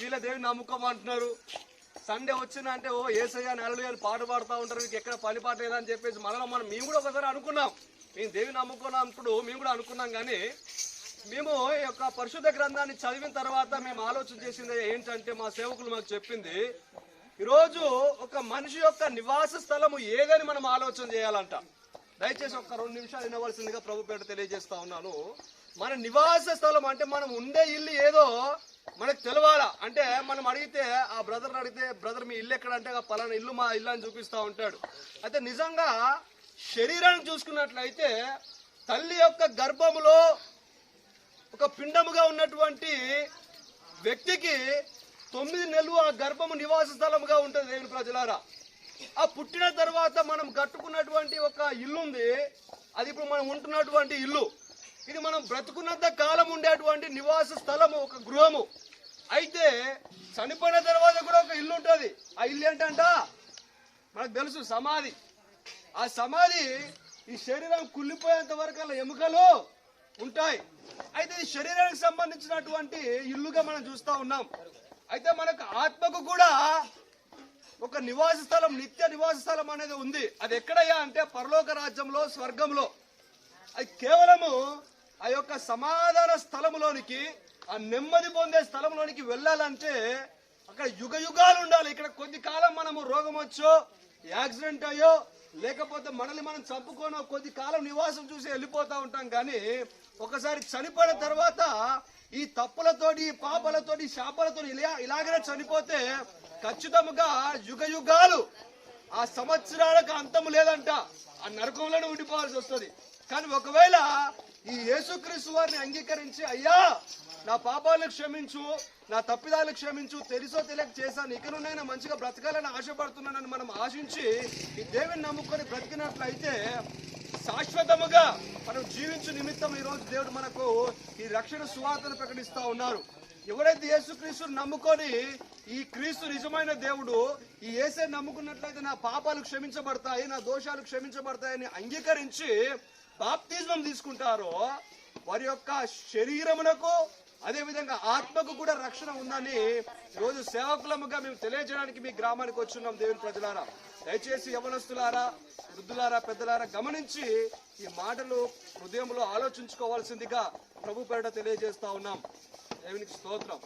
వీళ్ళ దేవి నమ్ముకోమంటున్నారు సండే వచ్చిన అంటే ఓ ఏసయ్య నెలలు అని పాట పాడుతూ ఉంటారు మీకు ఎక్కడ పని పాట లేదని చెప్పేసి మనలో మనం మేము కూడా ఒకసారి అనుకున్నాం. మేము దేవి నమ్ముకున్నప్పుడు మేము కూడా అనుకున్నాం కానీ మేము ఈ యొక్క పరిశుద్ధ గ్రంథాన్ని చదివిన తర్వాత మేము ఆలోచన చేసింది ఏంటంటే మా సేవకులు మాకు చెప్పింది ఈరోజు ఒక మనిషి యొక్క నివాస స్థలము ఏదని మనం ఆలోచన చేయాలంట. దయచేసి ఒక రెండు నిమిషాలు వినవలసిందిగా ప్రభు పేట తెలియజేస్తా ఉన్నాను. మన నివాస స్థలం అంటే మనం ఉండే ఇల్లు ఏదో మనకు తెలవాలా? అంటే మనం అడిగితే ఆ బ్రదర్ అడిగితే బ్రదర్ మీ ఇల్లు ఎక్కడ అంటే పలానా ఇల్లు మా ఇల్లు అని చూపిస్తూ ఉంటాడు. అయితే నిజంగా శరీరాన్ని చూసుకున్నట్లయితే తల్లి యొక్క గర్భములో ఒక పిండముగా ఉన్నటువంటి వ్యక్తికి తొమ్మిది నెలలు ఆ గర్భము నివాస స్థలముగా ఉంటుంది దేవుని ప్రజలారా. ఆ పుట్టిన తర్వాత మనం కట్టుకున్నటువంటి ఒక ఇల్లు ఉంది. అది ఇప్పుడు మనం ఉంటున్నటువంటి ఇల్లు. ఇది మనం బ్రతుకున్నంత కాలం ఉండేటువంటి నివాస స్థలము ఒక గృహము. అయితే చనిపోయిన తర్వాత కూడా ఒక ఇల్లు ఉంటుంది. ఆ ఇల్లు ఏంటంట? మనకు తెలుసు సమాధి. ఆ సమాధి ఈ శరీరం కుళ్ళిపోయేంత వరకు అలా ఎముకలు ఉంటాయి. అయితే ఈ శరీరానికి సంబంధించినటువంటి ఇల్లుగా మనం చూస్తూ ఉన్నాం. అయితే మనకు ఆత్మకు కూడా ఒక నివాస స్థలం నిత్య నివాస స్థలం అనేది ఉంది. అది ఎక్కడయ్యా అంటే పరలోక రాజ్యంలో స్వర్గంలో. అది కేవలము ఆ యొక్క సమాధాన స్థలములోనికి ఆ నెమ్మది పొందే స్థలంలోనికి వెళ్ళాలంటే అక్కడ యుగ యుగాలు ఉండాలి. ఇక్కడ కొద్ది కాలం మనము రోగం వచ్చో యాక్సిడెంట్ అయ్యో లేకపోతే మనల్ని మనం చంపుకోనో కొద్ది కాలం నివాసం చూసి వెళ్ళిపోతూ ఉంటాం. కానీ ఒకసారి చనిపోయిన తర్వాత ఈ తప్పులతోటి ఈ పాపలతోటి ఈ ఇలా ఇలాగనే చనిపోతే ఖచ్చితంగా యుగ యుగాలు ఆ సంవత్సరాలకు అంతము లేదంట. ఆ నరకంలోనే ఉండిపోవాల్సి వస్తుంది. కానీ ఒకవేళ ఈ యేసుక్రీస్తు వారిని అంగీకరించి అయ్యా నా పాపాలను క్షమించు నా తప్పిదాలు క్షమించు తెలుసో తెలియక చేశాను ఇకనున్నైనా మంచిగా బ్రతకాలని ఆశపడుతున్నానని మనం ఆశించి ఈ దేవుని నమ్ముకొని బ్రతికినట్లయితే శాశ్వతముగా మనం జీవించు నిమిత్తం ఈరోజు దేవుడు మనకు ఈ రక్షణ సువార్తను ప్రకటిస్తూ ఉన్నారు. ఎవరైతే యేసుక్రీస్తుని నమ్ముకొని ఈ క్రీస్తు నిజమైన దేవుడు ఈ ఏసే నమ్ముకున్నట్లయితే నా పాపాలు క్షమించబడతాయి నా దోషాలు క్షమించబడతాయని అంగీకరించి బాప్తిజం తీసుకుంటారో వారి యొక్క శరీరమునకు అదే విధంగా ఆత్మకు కూడా రక్షణ ఉందని రోజు సేవకులముగా మేము తెలియజేయడానికి మీ గ్రామానికి వచ్చున్నాం దేవుని ప్రజలారా. దయచేసి యవనస్తులారా వృద్ధులారా పెద్దలారా గమనించి ఈ మాటలు హృదయంలో ఆలోచించుకోవాల్సిందిగా ప్రభు పేరిట తెలియజేస్తా ఉన్నాం. దేవునికి స్తోత్రం.